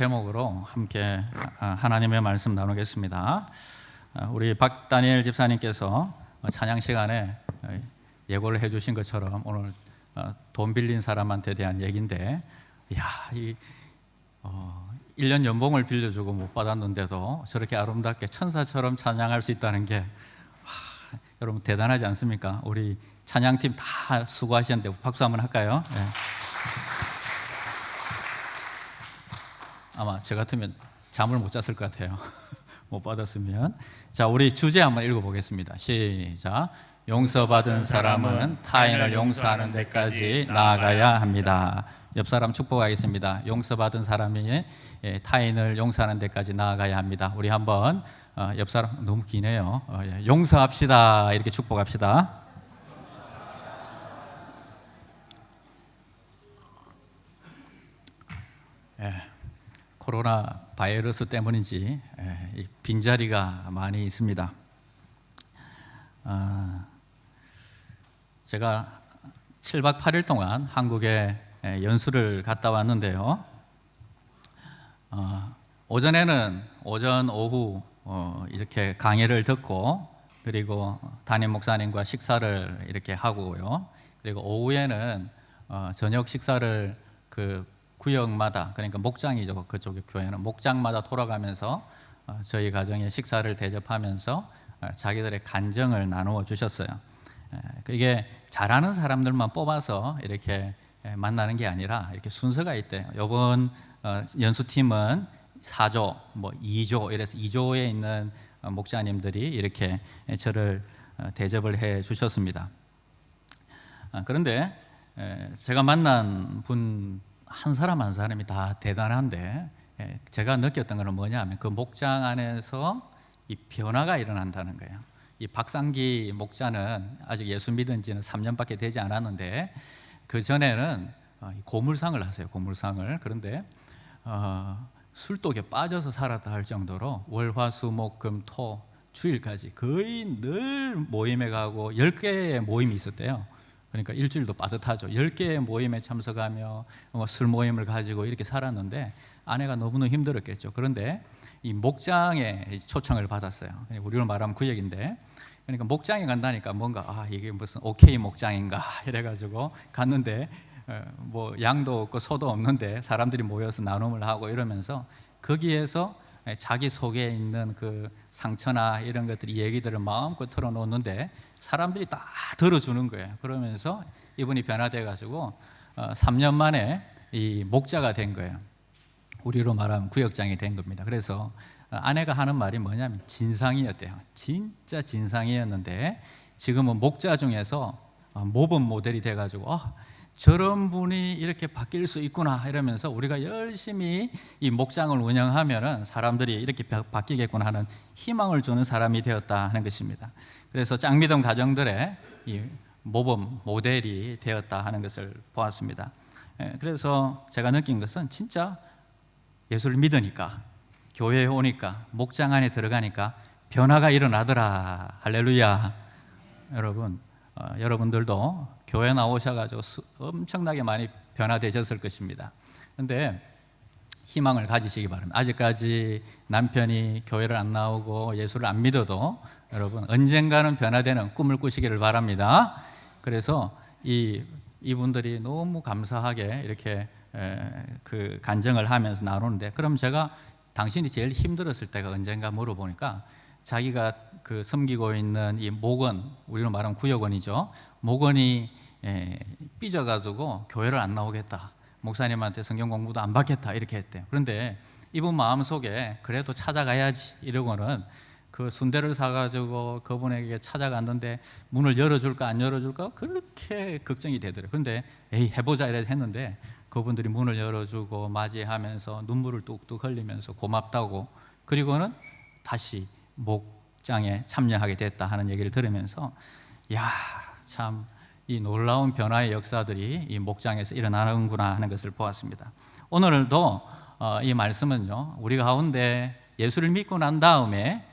제목으로 함께 아, 하나님의 말씀 나누겠습니다. 아, 우리 박다니엘 집사님께서 찬양 시간에 예고를 해주신 것처럼 오늘 어, 돈 빌린 사람한테 대한 얘기인데, 야, 이 어, 1년 연봉을 빌려주고 못 받았는데도 저렇게 아름답게 천사처럼 찬양할 수 있다는 게 와, 여러분 대단하지 않습니까? 우리 찬양팀 다 수고하셨는데 박수 한번 할까요? 네. 아마 저 같으면 잠을 못 잤을 것 같아요. 못 받았으면. 자, 우리 주제 한번 읽어보겠습니다. 시작. 용서받은 사람은 타인을 용서하는 데까지 나아가야 합니다. 옆 사람 축복하겠습니다. 용서받은 사람이 예, 타인을 용서하는 데까지 나아가야 합니다. 우리 한번 어, 옆 사람 너무 기네요. 어, 예, 용서합시다. 이렇게 축복합시다. 예. 코로나 바이러스 때문인지 예, 빈자리가 많이 있습니다. 아, 제가 7박 8일 동안 한국에 예, 연수를 갔다 왔는데요. 어, 오전에는 오전 오후 어, 이렇게 강의를 듣고 그리고 담임 목사님과 식사를 이렇게 하고요. 그리고 오후에는 어, 저녁 식사를 그 구역마다 그러니까 목장이죠 그쪽의 교회는 목장마다 돌아가면서 어, 저희 가정의 식사를 대접하면서 어, 자기들의 간정을 나누어 주셨어요. 이게 잘하는 사람들만 뽑아서 이렇게 만나는 게 아니라 이렇게 순서가 있대요. 이번 어, 연수팀은 4조, 뭐 2조 이래서 2조에 있는 목자님들이 이렇게 저를 대접을 해 주셨습니다. 아, 그런데 제가 만난 분 한 사람 한 사람이 다 대단한데 예, 제가 느꼈던 것은 뭐냐면 그 목장 안에서 이 변화가 일어난다는 거예요. 이 박상기 목자는 아직 예수 믿은 지는 3년밖에 되지 않았는데 그 전에는 어, 고물상을 하세요. 고물상을 그런데 어, 술독에 빠져서 살았다 할 정도로 월화수목금토 주일까지 거의 늘 모임에 가고 10개의 모임이 있었대요. 그러니까 일주일도 빠듯하죠. 10개의 모임에 참석하며 뭐술 모임을 가지고 이렇게 살았는데 아내가 너무너무 힘들었겠죠. 그런데 이 목장에 초청을 받았어요. 우리로 말하면 그 얘기인데 그러니까 목장에 간다니까 뭔가 아 이게 무슨 오케이 목장인가 이래가지고 갔는데 어, 뭐 양도 없고 소도 없는데 사람들이 모여서 나눔을 하고 이러면서 거기에서 자기 속에 있는 그 상처나 이런 것들이 얘기들을 마음껏 털어놓는데 사람들이 다 들어주는 거예요. 그러면서 이분이 변화돼 가지고 3년 어, 만에 이 목자가 된 거예요. 우리로 말하면 구역장이 된 겁니다. 그래서 어, 아내가 하는 말이 뭐냐면 진상이었대요. 진짜 진상이었는데 지금은 목자 중에서 어, 모범 모델이 돼 가지고 어, 저런 분이 이렇게 바뀔 수 있구나 이러면서 우리가 열심히 이 목장을 운영하면은 사람들이 이렇게 바뀌겠구나 하는 희망을 주는 사람이 되었다 하는 것입니다. 그래서 짱미동 가정들의 이 모범 모델이 되었다 하는 것을 보았습니다. 예, 그래서 제가 느낀 것은 진짜 예수를 믿으니까 교회에 오니까 목장 안에 들어가니까 변화가 일어나더라 할렐루야 여러분 어, 여러분들도 교회 나오셔가지고 엄청나게 많이 변화되셨을 것입니다. 그런데 희망을 가지시기 바랍니다. 아직까지 남편이 교회를 안 나오고 예수를 안 믿어도 여러분 언젠가는 변화되는 꿈을 꾸시기를 바랍니다. 그래서 이 이분들이 너무 감사하게 이렇게 그 간증을 하면서 나누는데 그럼 제가 당신이 제일 힘들었을 때가 언젠가 물어보니까 자기가 그 섬기고 있는 이 목원 우리로 말하면 구역원이죠. 목원이 삐져가지고 교회를 안 나오겠다. 목사님한테 성경 공부도 안 받겠다. 이렇게 했대요. 그런데 이분 마음 속에 그래도 찾아가야지 이러고는 그 순대를 사가지고 그분에게 찾아갔는데 문을 열어줄까 안 열어줄까? 그렇게 걱정이 되더래요. 그런데 에이 해보자 이래 했는데 그분들이 문을 열어주고 맞이하면서 눈물을 뚝뚝 흘리면서 고맙다고. 그리고는 다시 목장에 참여하게 됐다 하는 얘기를 들으면서 야 참 이 놀라운 변화의 역사들이 이 목장에서 일어나는구나 하는 것을 보았습니다. 오늘도 어, 이 말씀은요, 우리 가운데 예수를 믿고 난 다음에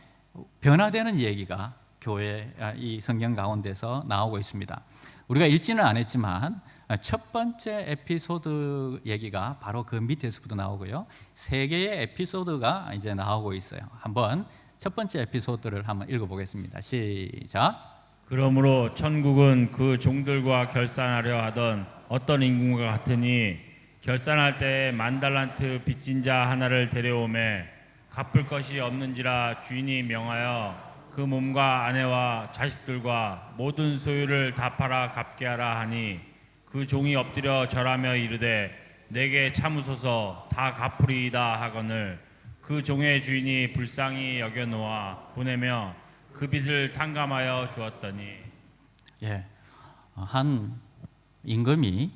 변화되는 얘기가 교회 아, 이 성경 가운데서 나오고 있습니다. 우리가 읽지는 않았지만 아, 첫 번째 에피소드 얘기가 바로 그 밑에서부터 나오고요. 세 개의 에피소드가 이제 나오고 있어요. 한번 첫 번째 에피소드를 한번 읽어보겠습니다. 시작. 그러므로 천국은 그 종들과 결산하려 하던 어떤 인군과 같으니 결산할 때 만달란트 빚진 자 하나를 데려오매 갚을 것이 없는지라 주인이 명하여 그 몸과 아내와 자식들과 모든 소유를 다 팔아 갚게 하라 하니 그 종이 엎드려 절하며 이르되 내게 참으소서 다 갚으리이다 하거늘 그 종의 주인이 불쌍히 여겨 놓아 보내며 그 빚을 탕감하여 주었더니 예, 어, 한 임금이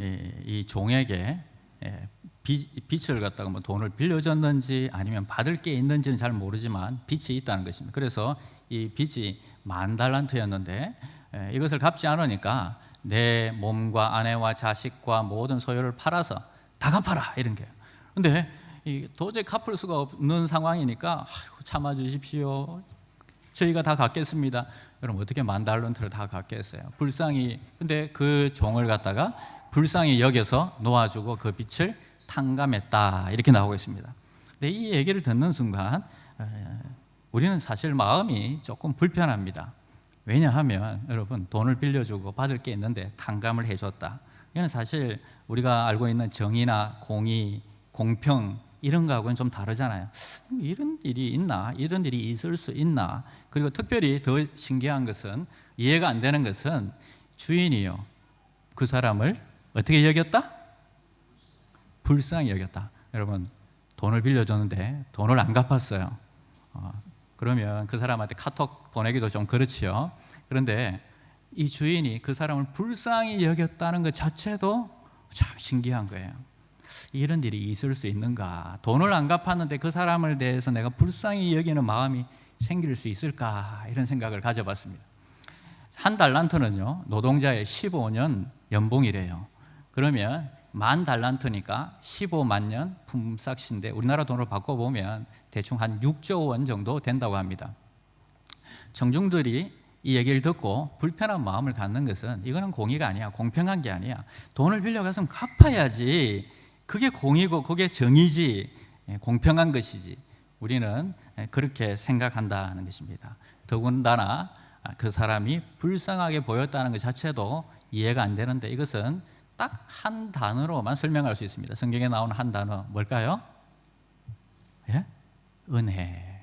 예, 이 종에게 예, 빚, 빚을 갖다가 뭐 돈을 빌려줬는지 아니면 받을 게 있는지는 잘 모르지만 빚이 있다는 것입니다. 그래서 이 빚이 만 달란트였는데 예, 이것을 갚지 않으니까 내 몸과 아내와 자식과 모든 소유를 팔아서 다 갚아라 이런 게요. 근데 이 도저히 갚을 수가 없는 상황이니까 아이고, 참아 주십시오. 저희가 다 갚겠습니다. 여러분 어떻게 만 달란트를 다 갚겠어요? 불쌍히 근데 그 종을 갖다가 불쌍히 여겨서 놓아주고 그 빚을 탕감했다 이렇게 나오고 있습니다. 근데 이 얘기를 듣는 순간 에, 우리는 사실 마음이 조금 불편합니다. 왜냐하면 여러분 돈을 빌려주고 받을 게 있는데 탕감을 해줬다. 이는 사실 우리가 알고 있는 정의나 공의, 공평 이런 거하고는 좀 다르잖아요. 이런 일이 있나? 이런 일이 있을 수 있나? 그리고 특별히 더 신기한 것은 이해가 안 되는 것은 주인이요. 그 사람을 어떻게 여겼다? 불쌍히 여겼다. 여러분 돈을 빌려줬는데 돈을 안 갚았어요. 어, 그러면 그 사람한테 카톡 보내기도 좀 그렇지요. 그런데 이 주인이 그 사람을 불쌍히 여겼다는 것 자체도 참 신기한 거예요. 이런 일이 있을 수 있는가? 돈을 안 갚았는데 그 사람을 대해서 내가 불쌍히 여기는 마음이 생길 수 있을까? 이런 생각을 가져봤습니다. 한 달란트는요, 노동자의 15년 연봉이래요. 그러면 만 달란트니까 15만 년 품삯인데 우리나라 돈으로 바꿔보면 대충 한 6조 원 정도 된다고 합니다. 청중들이 이 얘기를 듣고 불편한 마음을 갖는 것은 이거는 공의가 아니야. 공평한 게 아니야. 돈을 빌려갔으면 갚아야지. 그게 공의고 그게 정의지. 예, 공평한 것이지. 우리는 예, 그렇게 생각한다는 것입니다. 더군다나 그 사람이 불쌍하게 보였다는 것 자체도 이해가 안 되는데 이것은 딱 한 단어로만 설명할 수 있습니다. 성경에 나오는 한 단어 뭘까요? 예? 은혜.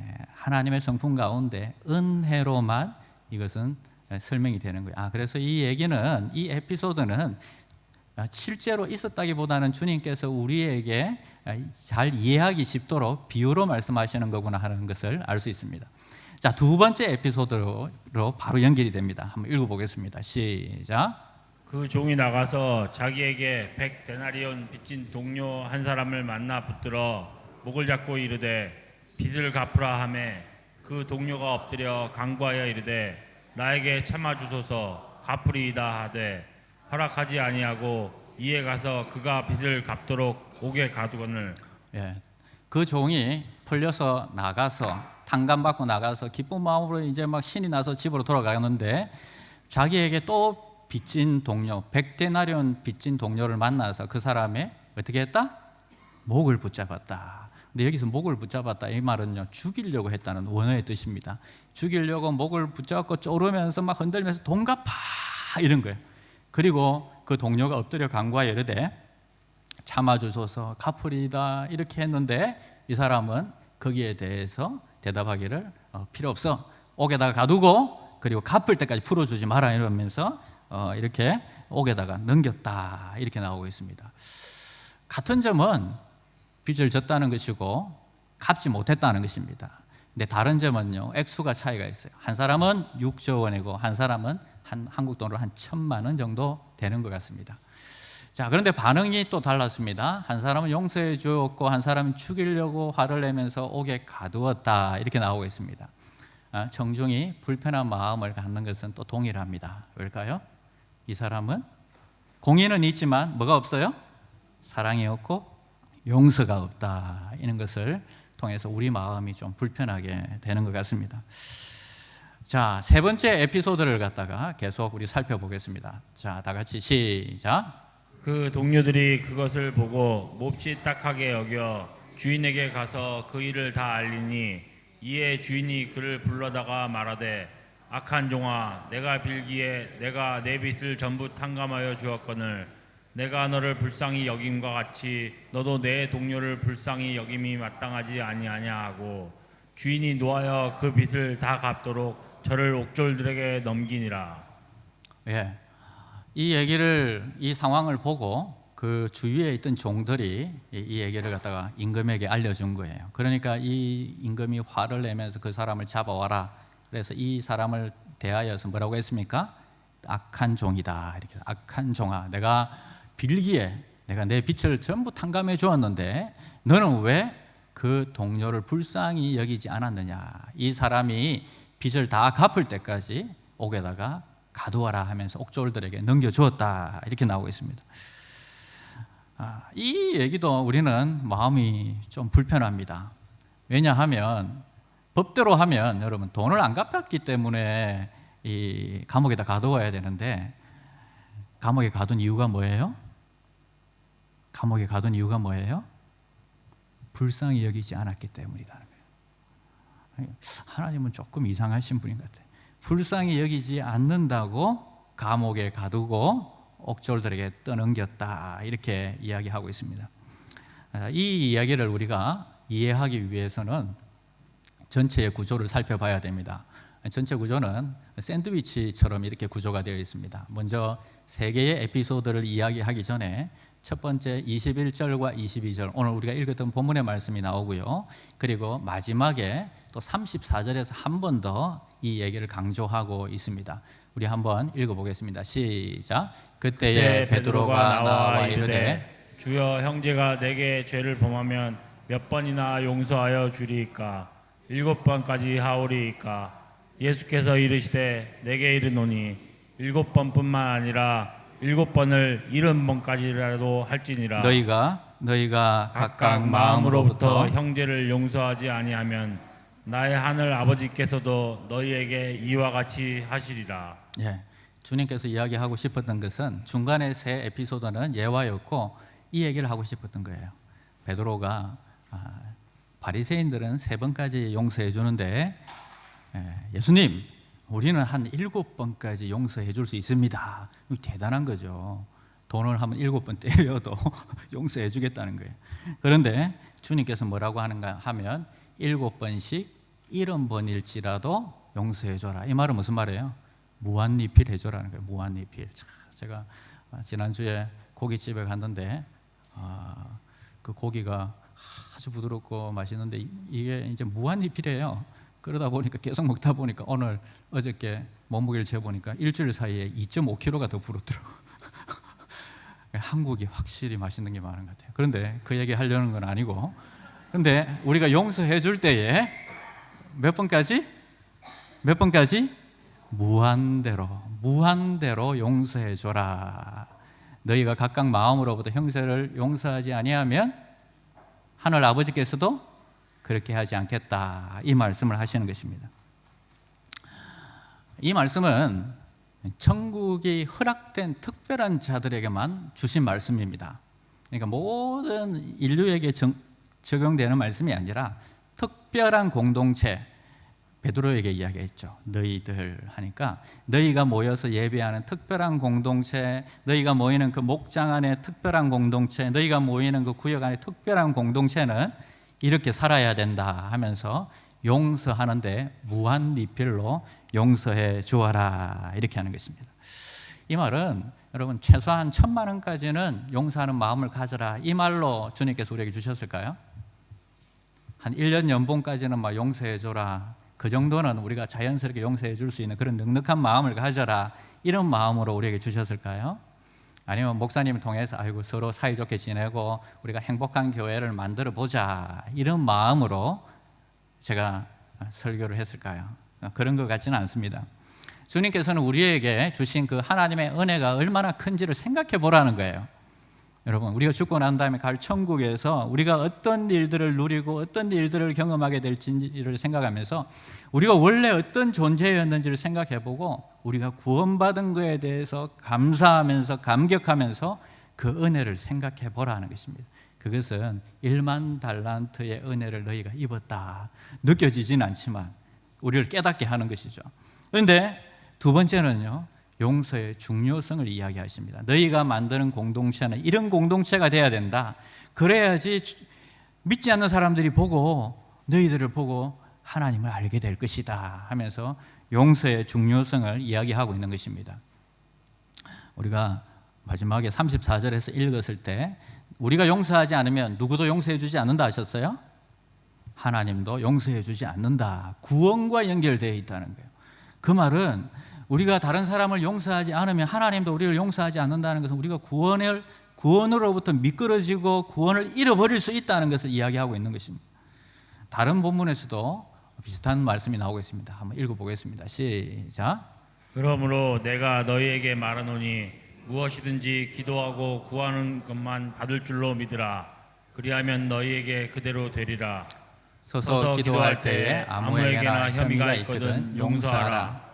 예, 하나님의 성품 가운데 은혜로만 이것은 설명이 되는 거예요. 아, 그래서 이 얘기는 이 에피소드는 실제로 있었다기보다는 주님께서 우리에게 잘 이해하기 쉽도록 비유로 말씀하시는 거구나 하는 것을 알 수 있습니다. 자, 두 번째 에피소드로 바로 연결이 됩니다. 한번 읽어보겠습니다. 시작. 그 종이 나가서 자기에게 백 데나리온 빚진 동료 한 사람을 만나 붙들어 목을 잡고 이르되 빚을 갚으라 하매 그 동료가 엎드려 강구하여 이르되 나에게 참아 주소서 갚으리이다 하되 허락하지 아니하고 이에 가서 그가 빚을 갚도록 옥에 가두거늘 예, 그 종이 풀려서 나가서 탕감 받고 나가서 기쁜 마음으로 이제 막 신이 나서 집으로 돌아가는데 자기에게 또 빚진 동료, 백데나리온 빚진 동료를 만나서 그 사람의 어떻게 했다? 목을 붙잡았다. 근데 여기서 목을 붙잡았다 이 말은요 죽이려고 했다는 원어의 뜻입니다. 죽이려고 목을 붙잡고 쪼르면서 막 흔들면서 돈 갚아 이런 거예요. 그리고 그 동료가 엎드려 간구하여 이르되 참아주소서 갚으리이다 이렇게 했는데 이 사람은 거기에 대해서 대답하기를 어, 필요 없어 옥에다가 가두고 그리고 갚을 때까지 풀어주지 마라 이러면서 어, 이렇게 옥에다가 넘겼다 이렇게 나오고 있습니다. 같은 점은 빚을 졌다는 것이고 갚지 못했다는 것입니다. 근데 다른 점은요 액수가 차이가 있어요. 한 사람은 6조 원이고 한 사람은 한 한국 돈으로 한 천만 원 정도 되는 것 같습니다. 자 그런데 반응이 또 달랐습니다. 한 사람은 용서해 주었고 한 사람은 죽이려고 화를 내면서 옥에 가두었다 이렇게 나오고 있습니다. 아, 정중히 불편한 마음을 갖는 것은 또 동일합니다. 왜일까요? 이 사람은 공의는 있지만 뭐가 없어요? 사랑이 없고 용서가 없다. 이런 것을 통해서 우리 마음이 좀 불편하게 되는 것 같습니다. 자, 세 번째 에피소드를 갖다가 계속 우리 살펴보겠습니다. 자, 다 같이 시작. 그 동료들이 그것을 보고 몹시 딱하게 여겨 주인에게 가서 그 일을 다 알리니 이에 주인이 그를 불러다가 말하되 악한 종아 내가 빌기에 내가 내 빚을 전부 탕감하여 주었거늘 내가 너를 불쌍히 여김과 같이 너도 내 동료를 불쌍히 여김이 마땅하지 아니하냐 하고 주인이 노하여 그 빚을 다 갚도록 저를 옥졸들에게 넘기니라 예. 이 얘기를 이 상황을 보고 그 주위에 있던 종들이 이- 이 얘기를 갖다가 임금에게 알려준 거예요. 그러니까 이 임금이 화를 내면서 그 사람을 잡아와라. 그래서 이 사람을 대하여서 뭐라고 했습니까? 악한 종이다. 이렇게 악한 종아, 내가 빌기에 내가 내 빚을 전부 탕감해 주었는데 너는 왜 그 동료를 불쌍히 여기지 않았느냐? 이 사람이 빚을 다 갚을 때까지 옥에다가 가두어라 하면서 옥졸들에게 넘겨주었다 이렇게 나오고 있습니다. 아, 이 얘기도 우리는 마음이 좀 불편합니다. 왜냐하면 법대로 하면 여러분 돈을 안 갚았기 때문에 이 감옥에다 가두어야 되는데 감옥에 가둔 이유가 뭐예요? 감옥에 가둔 이유가 뭐예요? 불쌍히 여기지 않았기 거예요. 하나님은 조금 이상하신 분인 것 같아요. 불쌍히 여기지 않는다고 감옥에 가두고 옥졸들에게 떠넘겼다 이렇게 이야기하고 있습니다. 아, 이 이야기를 우리가 이해하기 위해서는 전체의 구조를 살펴봐야 됩니다. 전체 구조는 샌드위치처럼 이렇게 구조가 되어 있습니다. 먼저 세 개의 에피소드를 이야기하기 전에 첫 번째 21절과 22절 오늘 우리가 읽었던 본문의 말씀이 나오고요. 그리고 마지막에 또 34절에서 한 번 더 이 얘기를 강조하고 있습니다. 우리 한번 읽어보겠습니다. 시작. 그때에 그때 베드로가 나와 이르되 주여 형제가 내게 죄를 범하면 몇 번이나 용서하여 주리이까 일곱 번까지 하오리이까 예수께서 이르시되 내게 이르노니 일곱 번뿐만 아니라 일곱 번을 일흔 번까지라도 할지니라 너희가 너희가 각각 각각 마음으로부터 마음으로부터 형제를 용서하지 아니하면 나의 하늘 아버지께서도 너희에게 이와 같이 하시리라 예, 주님께서 이야기하고 싶었던 것은 중간에 세 에피소드는 예화였고 이 얘기를 하고 싶었던 거예요. 베드로가 아, 바리새인들은 세 번까지 용서해 주는데 예, 예수님 우리는 한 일곱 번까지 용서해 줄 수 있습니다. 대단한 거죠. 돈을 한번 일곱 번 떼어도 용서해 주겠다는 거예요. 그런데 주님께서 뭐라고 하는가 하면 일곱 번씩 일흔 번일지라도 용서해 줘라. 이 말은 무슨 말이에요? 무한리필 해줘라는 거예요. 무한리필. 자, 제가 지난주에 고깃집에 갔는데 아, 그 고기가 아주 부드럽고 맛있는데 이- 이게 이제 무한리필이에요. 그러다 보니까 계속 먹다 보니까 오늘 어저께 몸무게를 재보니까 일주일 사이에 2.5kg가 더 불었더라고. 한국이 확실히 맛있는 게 많은 것 같아요. 그런데 그 얘기 하려는 건 아니고, 그런데 우리가 용서해 줄 때에 몇 번까지? 몇 번까지? 무한대로, 무한대로 용서해 줘라. 너희가 각각 마음으로부터 형제를 용서하지 아니하면 하늘 아버지께서도 그렇게 하지 않겠다. 이 말씀을 하시는 것입니다. 이 말씀은 천국이 허락된 특별한 자들에게만 주신 말씀입니다. 그러니까 모든 인류에게 정- 적용되는 말씀이 아니라 특별한 공동체 베드로에게 이야기했죠. 너희들 하니까 너희가 모여서 예배하는 특별한 공동체, 너희가 모이는 그 목장 안에 특별한 공동체, 너희가 모이는 그 구역 안에 특별한 공동체는 이렇게 살아야 된다 하면서 용서하는데 무한 리필로 용서해 주어라 이렇게 하는 것입니다. 이 말은 여러분 최소한 천만 원까지는 용서하는 마음을 가져라 이 말로 주님께서 우리에게 주셨을까요? 한 1년 연봉까지는 막 용서해 줘라. 그 정도는 우리가 자연스럽게 용서해 줄 수 있는 그런 넉넉한 마음을 가져라. 이런 마음으로 우리에게 주셨을까요? 아니면 목사님을 통해서 아이고 서로 사이좋게 지내고 우리가 행복한 교회를 만들어 보자. 이런 마음으로 제가 설교를 했을까요? 그런 것 같지는 않습니다. 주님께서는 우리에게 주신 그 하나님의 은혜가 얼마나 큰지를 생각해 보라는 거예요. 여러분 우리가 죽고 난 다음에 갈 천국에서 우리가 어떤 일들을 누리고 어떤 일들을 경험하게 될지를 생각하면서 우리가 원래 어떤 존재였는지를 생각해 보고 우리가 구원받은 것에 대해서 감사하면서 감격하면서 그 은혜를 생각해 보라는 것입니다. 그것은 1만 달란트의 은혜를 너희가 입었다. 느껴지진 않지만 우리를 깨닫게 하는 것이죠. 그런데 두 번째는요. 용서의 중요성을 이야기하십니다. 너희가 만드는 공동체는 이런 공동체가 돼야 된다. 그래야지 주- 믿지 않는 사람들이 보고 너희들을 보고 하나님을 알게 될 것이다 하면서 용서의 중요성을 이야기하고 있는 것입니다. 우리가 마지막에 34절에서 읽었을 때 우리가 용서하지 않으면 누구도 용서해 주지 않는다 하셨어요? 하나님도 용서해 주지 않는다. 구원과 연결되어 있다는 거예요. 그 말은 우리가 다른 사람을 용서하지 않으면 하나님도 우리를 용서하지 않는다는 것은 우리가 구원을 구원으로부터 미끄러지고 구원을 잃어버릴 수 있다는 것을 이야기하고 있는 것입니다. 다른 본문에서도 비슷한 말씀이 나오고 있습니다. 한번 읽어보겠습니다. 시작. 그러므로 내가 너희에게 말하노니 무엇이든지 기도하고 구하는 것만 받을 줄로 믿으라. 그리하면 너희에게 그대로 되리라. 서서 기도할 때에 아무에게나 혐의가 있거든 용서하라.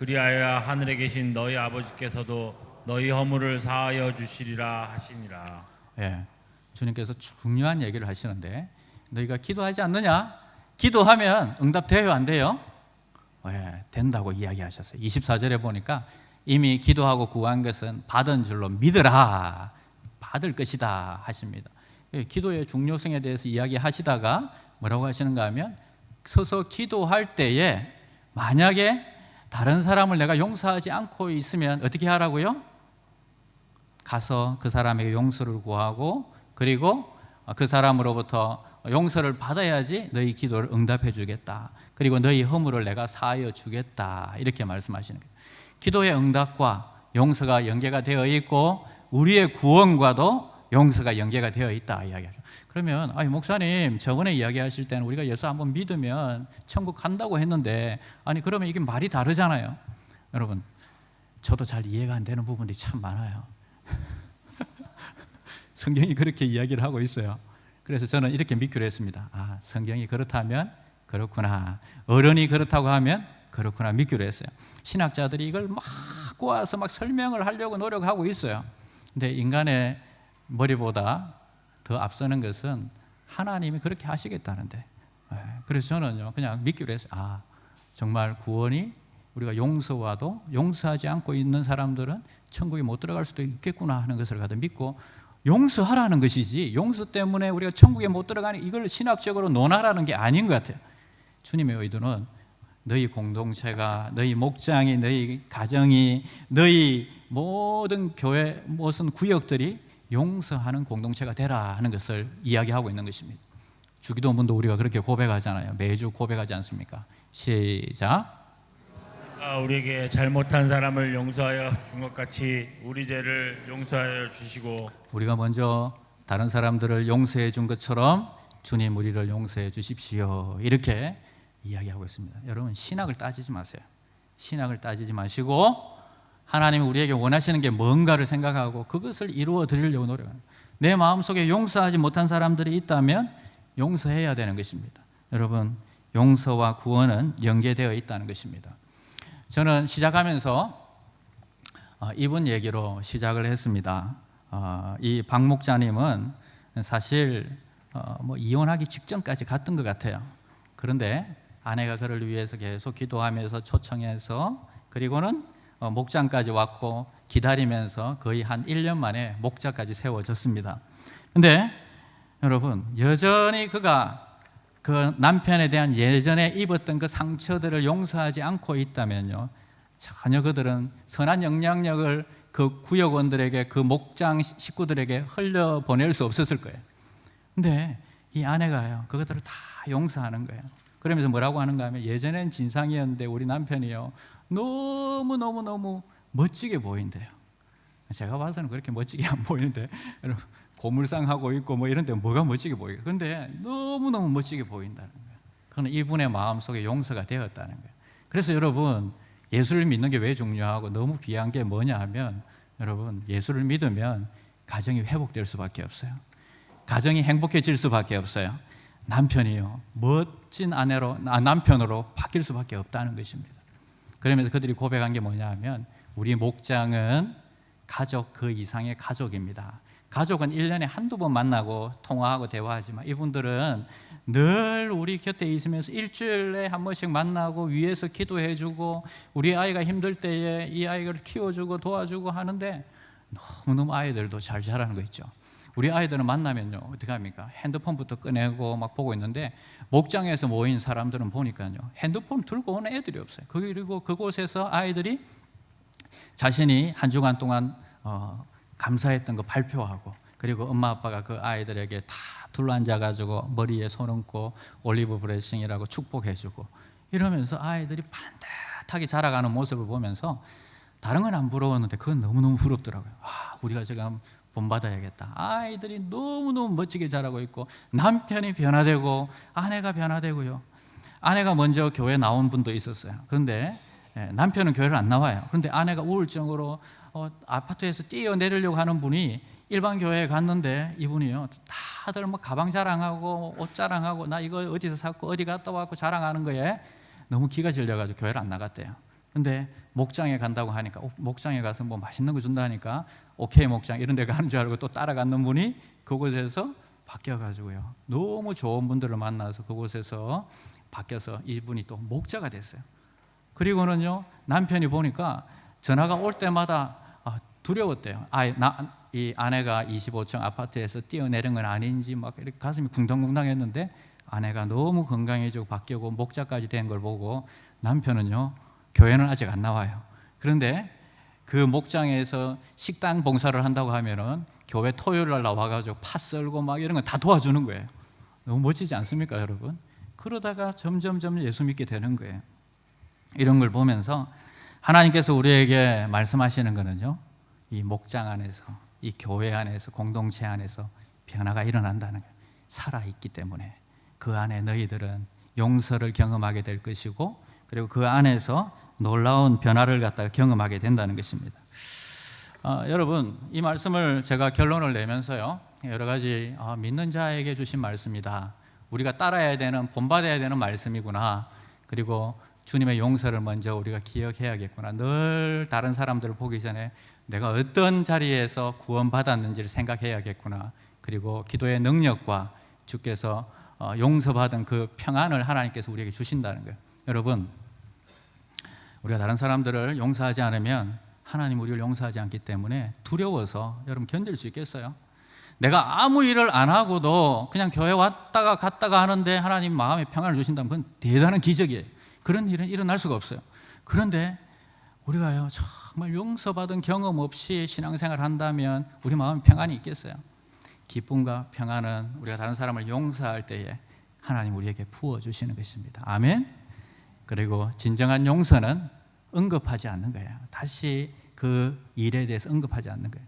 그리하여 하늘에 계신 너희 아버지께서도 너희 허물을 사하여 주시리라 하시니라. 예, 주님께서 중요한 얘기를 하시는데 너희가 기도하지 않느냐? 기도하면 응답돼요, 안 돼요? 예, 된다고 이야기하셨어요. 24절에 보니까 이미 기도하고 구한 것은 받은 줄로 믿으라. 받을 것이다 하십니다. 예, 기도의 중요성에 대해서 이야기하시다가 뭐라고 하시는가 하면 서서 기도할 때에 만약에 다른 사람을 내가 용서하지 않고 있으면 어떻게 하라고요? 가서 그 사람에게 용서를 구하고 그리고 그 사람으로부터 용서를 받아야지 너희 기도를 응답해 주겠다. 그리고 너희 허물을 내가 사하여 주겠다. 이렇게 말씀하시는 거예요. 기도의 응답과 용서가 연계가 되어 있고 우리의 구원과도 용서가 연계가 되어 있다 이야기하죠. 그러면 아니 목사님 저번에 이야기하실 때는 우리가 예수 한번 믿으면 천국 간다고 했는데 아니 그러면 이게 말이 다르잖아요. 여러분 저도 잘 이해가 안 되는 부분들이 참 많아요. 성경이 그렇게 이야기를 하고 있어요. 그래서 저는 이렇게 믿기로 했습니다. 아, 성경이 그렇다면 그렇구나. 어른이 그렇다고 하면 그렇구나 믿기로 했어요. 신학자들이 이걸 막 꼬아서 막 설명을 하려고 노력하고 있어요. 근데 인간의 머리보다 더 앞서는 것은 하나님이 그렇게 하시겠다는데. 예, 그래서 저는요, 그냥 믿기로 했어요. 아, 정말 구원이 우리가 용서와도 용서하지 않고 있는 사람들은 천국에 못 들어갈 수도 있겠구나 하는 것을 가도 믿고 용서하라는 것이지 용서 때문에 우리가 천국에 못 들어가는 이걸 신학적으로 논하라는 게 아닌 것 같아요. 주님의 의도는 너희 공동체가 너희 목장이 너희 가정이 너희 모든 교회 무슨 구역들이 용서하는 공동체가 되라 하는 것을 이야기하고 있는 것입니다. 주기도문도 우리가 그렇게 고백하잖아요. 매주 고백하지 않습니까? 시작. 아, 우리에게 잘못한 사람을 용서하여 준 것 같이 우리 죄를 용서하여 주시고 우리가 먼저 다른 사람들을 용서해 준 것처럼 주님 우리를 용서해 주십시오. 이렇게 이야기하고 있습니다. 여러분 신학을 따지지 마세요. 신학을 따지지 마시고 하나님이 우리에게 원하시는 게 뭔가를 생각하고 그것을 이루어 드리려고 노력합니다. 내 마음속에 용서하지 못한 사람들이 있다면 용서해야 되는 것입니다. 여러분 용서와 구원은 연계되어 있다는 것입니다. 저는 시작하면서 어, 이분 얘기로 시작을 했습니다. 어, 이박 목자님은 사실 어, 뭐 이혼하기 직전까지 갔던 것 같아요. 그런데 아내가 그를 위해서 계속 기도하면서 초청해서 그리고는 어, 목장까지 왔고 기다리면서 거의 한 1년 만에 목자까지 세워졌습니다. 근데 여러분 여전히 그가 그 남편에 대한 예전에 입었던 그 상처들을 용서하지 않고 있다면요. 전혀 그들은 선한 영향력을 그 구역원들에게 그 목장 식구들에게 흘려 보낼 수 없었을 거예요. 근데 이 아내가요. 그것들을 다 용서하는 거예요. 그러면서 뭐라고 하는가 하면 예전엔 진상이었는데 우리 남편이요. 너무 너무 너무 멋지게 보인대요. 제가 봐서는 그렇게 멋지게 안 보이는데 여러분 고물상 하고 있고 뭐 이런데 뭐가 멋지게 보이게. 근데 너무 너무 멋지게 보인다는 거예요. 그는 이분의 마음 속에 용서가 되었다는 거예요. 그래서 여러분 예수를 믿는 게 왜 중요하고 너무 귀한 게 뭐냐 하면 여러분 예수를 믿으면 가정이 회복될 수밖에 없어요. 가정이 행복해질 수밖에 없어요. 남편이요 멋진 아내로 아, 남편으로 바뀔 수밖에 없다는 것입니다. 그러면서 그들이 고백한 게 뭐냐 하면 우리 목장은 가족 그 이상의 가족입니다. 가족은 1년에 한두 번 만나고 통화하고 대화하지만 이분들은 늘 우리 곁에 있으면서 일주일에 한 번씩 만나고 위에서 기도해 주고 우리 아이가 힘들 때에 이 아이를 키워 주고 도와주고 하는데 너무너무 아이들도 잘 자라는 거 있죠. 우리 아이들은 만나면요 어떻게 합니까? 핸드폰부터 꺼내고 막 보고 있는데 목장에서 모인 사람들은 보니까요 핸드폰 들고 오는 애들이 없어요. 그리고 그곳에서 아이들이 자신이 한 주간 동안 어, 감사했던 거 발표하고 그리고 엄마 아빠가 그 아이들에게 다 둘러앉아 가지고 머리에 손 얹고 올리브 브레싱이라고 축복해주고 이러면서 아이들이 반듯하게 자라가는 모습을 보면서 다른 건 안 부러웠는데 그건 너무너무 부럽더라고요. 아, 우리가 지금 본받아야겠다. 아이들이 너무너무 멋지게 자라고 있고 남편이 변화되고 아내가 변화되고요. 아내가 먼저 교회 나온 분도 있었어요. 그런데 예, 남편은 교회를 안 나와요. 그런데 아내가 우울증으로 어, 아파트에서 뛰어내리려고 하는 분이 일반 교회에 갔는데 이분이요 다들 뭐 가방 자랑하고 옷 자랑하고 나 이거 어디서 샀고 어디 갔다 왔고 자랑하는 거에 너무 기가 질려가지고 교회를 안 나갔대요. 근데 목장에 간다고 하니까 어, 목장에 가서 뭐 맛있는 거 준다 하니까 오케이 목장 이런 데 가는 줄 알고 또 따라갔는 분이 그곳에서 바뀌어가지고요 너무 좋은 분들을 만나서 그곳에서 바뀌어서 이분이 또 목자가 됐어요. 그리고는요 남편이 보니까 전화가 올 때마다 아, 두려웠대요. 아, 나, 이 아내가 25층 아파트에서 뛰어내린 건 아닌지 막 이렇게 가슴이 쿵당쿵당했는데 아내가 너무 건강해지고 바뀌고 목자까지 된 걸 보고 남편은요 교회는 아직 안 나와요. 그런데 그 목장에서 식당 봉사를 한다고 하면은 교회 토요일 날 나와가지고 파 썰고 막 이런 거 다 도와주는 거예요. 너무 멋지지 않습니까, 여러분? 그러다가 점점 점 예수 믿게 되는 거예요. 이런 걸 보면서 하나님께서 우리에게 말씀하시는 거는요. 이 목장 안에서 이 교회 안에서 공동체 안에서 변화가 일어난다는 거예요. 살아 있기 때문에 그 안에 너희들은 용서를 경험하게 될 것이고 그리고 그 안에서 놀라운 변화를 갖다가 경험하게 된다는 것입니다. 아, 여러분 이 말씀을 제가 결론을 내면서요 여러 가지 아, 믿는 자에게 주신 말씀이다. 우리가 따라야 되는 본받아야 되는 말씀이구나. 그리고 주님의 용서를 먼저 우리가 기억해야겠구나. 늘 다른 사람들을 보기 전에 내가 어떤 자리에서 구원받았는지를 생각해야겠구나. 그리고 기도의 능력과 주께서 어, 용서받은 그 평안을 하나님께서 우리에게 주신다는 거예요. 여러분, 우리가 다른 사람들을 용서하지 않으면 하나님 우리를 용서하지 않기 때문에 두려워서 여러분 견딜 수 있겠어요? 내가 아무 일을 안 하고도 그냥 교회 왔다가 갔다가 하는데 하나님 마음에 평안을 주신다면 그건 대단한 기적이에요. 그런 일은 일어날 수가 없어요. 그런데 우리가요 정말 용서받은 경험 없이 신앙생활 한다면 우리 마음에 평안이 있겠어요? 기쁨과 평안은 우리가 다른 사람을 용서할 때에 하나님 우리에게 부어 주시는 것입니다. 아멘. 그리고 진정한 용서는 언급하지 않는 거예요. 다시 그 일에 대해서 언급하지 않는 거예요.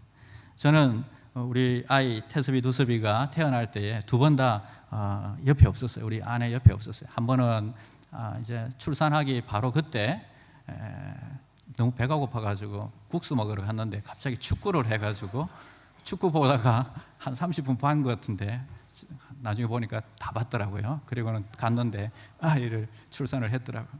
저는 우리 아이 태섭이 두섭이가 태어날 때에 두 번다 어, 옆에 없었어요. 우리 아내 옆에 없었어요. 한 번은 아, 이제 출산하기 바로 그때 에, 너무 배가 고파가지고 국수 먹으러 갔는데 갑자기 축구를 해가지고 축구 보다가 한 30분 반 것 같은데 나중에 보니까 다 봤더라고요. 그리고는 갔는데 아이를 출산을 했더라고요.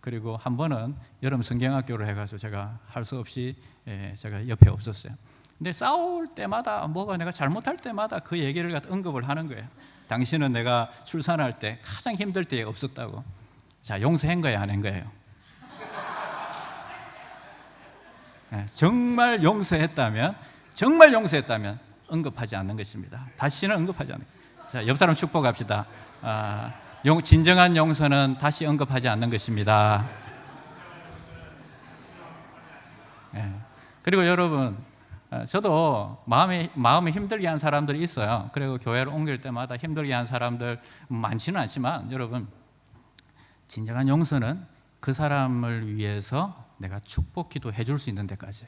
그리고 한 번은 여름 성경학교를 해가지고 제가 할 수 없이 예, 제가 옆에 없었어요. 근데 싸울 때마다 뭐가 내가 잘못할 때마다 그 얘기를 갖다 언급을 하는 거예요. 당신은 내가 출산할 때 가장 힘들 때에 없었다고. 자 용서한 거예요, 안 한 거예요? 예, 정말 용서했다면, 정말 용서했다면 언급하지 않는 것입니다. 다시는 언급하지 않는. 자, 옆 사람 축복합시다. 아, 용, 진정한 용서는 다시 언급하지 않는 것입니다. 예. 그리고 여러분, 어, 저도 마음이 마음이 힘들게 한 사람들이 있어요. 그리고 교회를 옮길 때마다 힘들게 한 사람들 많지는 않지만 여러분 진정한 용서는 그 사람을 위해서 내가 축복 기도 해줄 수 있는 데까지.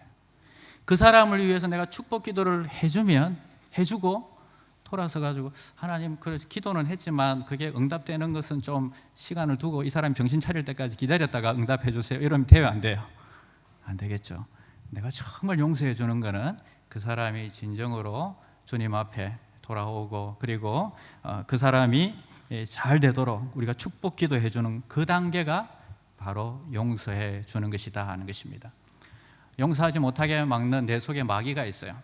그 사람을 위해서 내가 축복 기도를 해주면 해주고 돌아서 가지고 하나님 그래 기도는 했지만 그게 응답되는 것은 좀 시간을 두고 이 사람 정신 차릴 때까지 기다렸다가 응답해 주세요. 이러면 돼요 안 돼요? 안 되겠죠. 내가 정말 용서해 주는 거는 그 사람이 진정으로 주님 앞에 돌아오고 그리고 어, 그 사람이 예, 잘 되도록 우리가 축복 기도해 주는 그 단계가 바로 용서해 주는 것이다 하는 것입니다. 용서하지 못하게 막는 내 속에 마귀가 있어요.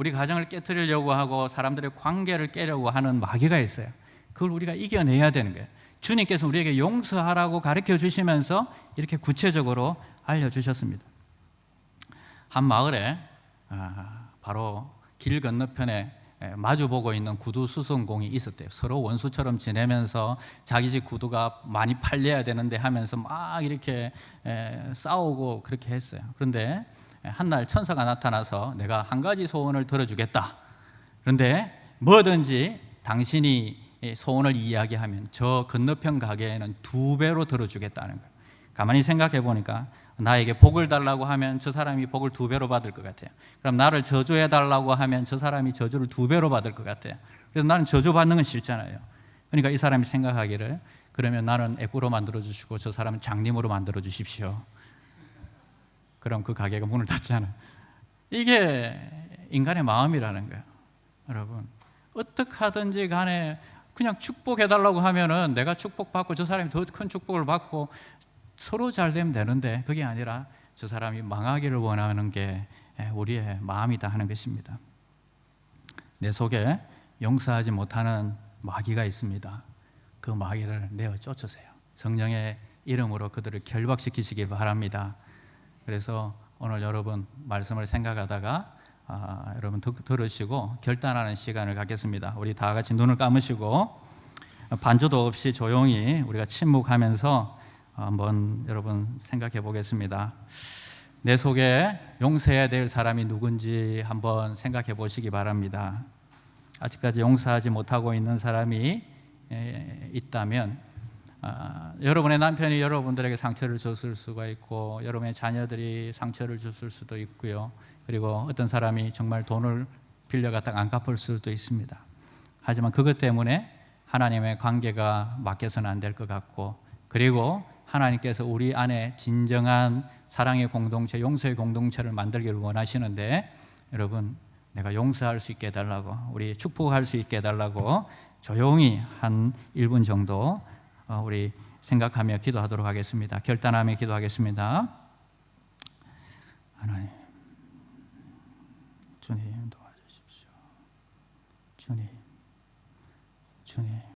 우리 가정을 깨뜨리려고 하고 사람들의 관계를 깨려고 하는 마귀가 있어요. 그걸 우리가 이겨내야 되는 거예요. 주님께서 우리에게 용서하라고 가르쳐 주시면서 이렇게 구체적으로 알려주셨습니다. 한 마을에 아, 바로 길 건너편에 에, 마주보고 있는 구두 수송공이 있었대요. 서로 원수처럼 지내면서 자기 집 구두가 많이 팔려야 되는데 하면서 막 이렇게 에, 싸우고 그렇게 했어요. 그런데 한날 천사가 나타나서 내가 한 가지 소원을 들어주겠다. 그런데 뭐든지 당신이 이 소원을 이야기하면 저 건너편 가게에는 두 배로 들어주겠다는 거예요. 가만히 생각해 보니까 나에게 복을 달라고 하면 저 사람이 복을 두 배로 받을 것 같아요. 그럼 나를 저주해 달라고 하면 저 사람이 저주를 두 배로 받을 것 같아요. 그래서 나는 저주 받는 건 싫잖아요. 그러니까 이 사람이 생각하기를 그러면 나는 애꾸로 만들어 주시고 저 사람은 장님으로 만들어 주십시오. 그럼 그 가게가 문을 닫잖아요. 이게 인간의 마음이라는 거예요. 여러분 어떻게 하든지 간에 그냥 축복해 달라고 하면은 내가 축복받고 저 사람이 더 큰 축복을 받고 서로 잘 되면 되는데 그게 아니라 저 사람이 망하기를 원하는 게 우리의 마음이다 하는 것입니다. 내 속에 용서하지 못하는 마귀가 있습니다. 그 마귀를 내어 쫓으세요. 성령의 이름으로 그들을 결박시키시길 바랍니다. 그래서 오늘 여러분 말씀을 생각하다가 아, 여러분 듣, 들으시고 결단하는 시간을 갖겠습니다. 우리 다 같이 눈을 감으시고 반주도 없이 조용히 우리가 침묵하면서 한번 여러분 생각해 보겠습니다. 내 속에 용서해야 될 사람이 누군지 한번 생각해 보시기 바랍니다. 아직까지 용서하지 못하고 있는 사람이 에, 있다면 아, 여러분의 남편이 여러분들에게 상처를 줬을 수가 있고 여러분의 자녀들이 상처를 줬을 수도 있고요. 그리고 어떤 사람이 정말 돈을 빌려갔다가 안 갚을 수도 있습니다. 하지만 그것 때문에 하나님의 관계가 막혀서는 안 될 것 같고 그리고 하나님께서 우리 안에 진정한 사랑의 공동체, 용서의 공동체를 만들기를 원하시는데 여러분 내가 용서할 수 있게 해달라고 우리 축복할 수 있게 해달라고 조용히 한 1분 정도 어, 우리 생각하며 기도하도록 하겠습니다. 결단하며 기도하겠습니다. 하나님, 주님 도와주십시오. 주님, 주님.